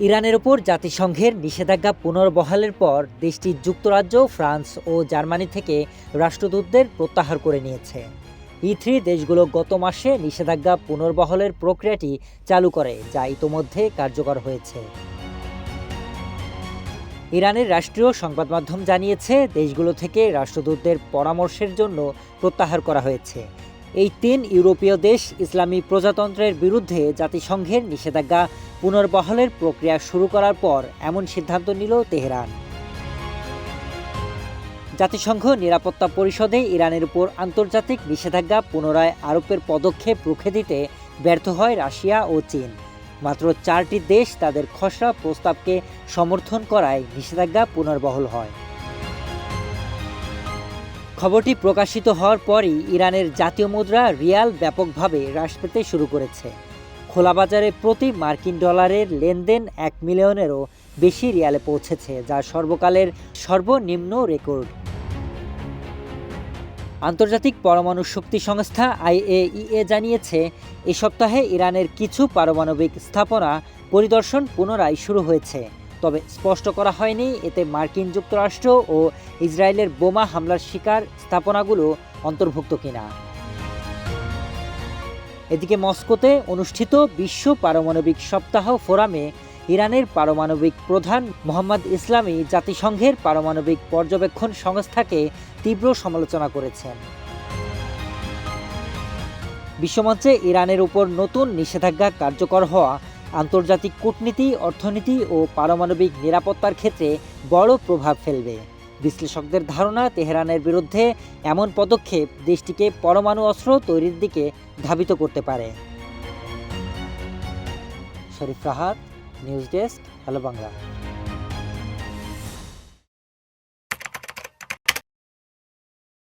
ইরানের ওপর জাতিসংঘের নিষেধাজ্ঞা পুনর্বহালের পর দেশটি যুক্তরাজ্য, ফ্রান্স ও জার্মানি থেকে রাষ্ট্রদূতদের প্রত্যাহার করে নিয়েছে। ই থ্রি দেশগুলো গত মাসে নিষেধাজ্ঞা পুনর্বহলের প্রক্রিয়াটি চালু করে, যা ইতোমধ্যে কার্যকর হয়েছে। ইরানের রাষ্ট্রীয় সংবাদ মাধ্যম জানিয়েছে, দেশগুলো থেকে রাষ্ট্রদূতদের পরামর্শের জন্য প্রত্যাহার করা হয়েছে। এই তিন ইউরোপীয় দেশ ইসলামী প্রজাতন্ত্রের বিরুদ্ধে জাতিসংঘের নিষেধাজ্ঞা পুনর্বহালের প্রক্রিয়া শুরু করার পর এমন সিদ্ধান্ত নিল তেহরান। জাতিসংঘ নিরাপত্তা পরিষদে ইরানের উপর আন্তর্জাতিক নিষেধাজ্ঞা পুনরায় আরোপের পদক্ষেপ রুখে দিতে ব্যর্থ হয় রাশিয়া ও চীন। মাত্র চারটি দেশ তাদের খসড়া প্রস্তাবকে সমর্থন করায় নিষেধাজ্ঞা পুনর্বহল হয়। খবরটি প্রকাশিত হওয়ার পরই ইরানের জাতীয় মুদ্রা রিয়াল ব্যাপকভাবে হ্রাস পেতে শুরু করেছে। খোলা বাজারে প্রতি মার্কিন ডলারের লেনদেন এক মিলিয়নেরও বেশি রিয়ালে পৌঁছেছে, যা সর্বকালের সর্বনিম্ন রেকর্ড। আন্তর্জাতিক পরমাণু শক্তি সংস্থা আইএইএ জানিয়েছে, এ সপ্তাহে ইরানের কিছু পারমাণবিক স্থাপনা পরিদর্শন পুনরায় শুরু হয়েছে। তবে স্পষ্ট করা হয়নি। এতে মার্কিন যুক্তরাষ্ট্র ও ইসরায়েলের বোমা হামলার শিকার স্থাপনাগুলো অন্তর্ভুক্ত কিনা। এদিকে মস্কোতে অনুষ্ঠিত বিশ্ব পারমাণবিক সপ্তাহ ফোরামে ইরানের পারমাণবিক প্রধান মোহাম্মদ ইসলামী জাতিসংঘের পারমাণবিক পর্যবেক্ষণ সংস্থাকে তীব্র সমালোচনা করেছেন। বিশ্বমঞ্চে ইরানের উপর নতুন নিষেধাজ্ঞা কার্যকর হওয়া আন্তর্জাতিক কূটনীতি, অর্থনীতি ও পারমাণবিক নিরাপত্তার ক্ষেত্রে বড় প্রভাব ফেলবে। বিশ্লেষকদের ধারণা, তেহরানের বিরুদ্ধে এমন পদক্ষেপ দেশটিকে পরমাণু অস্ত্র তৈরির দিকে ধাবিত করতে পারে। Sharif Rahat, news desk hello Bangla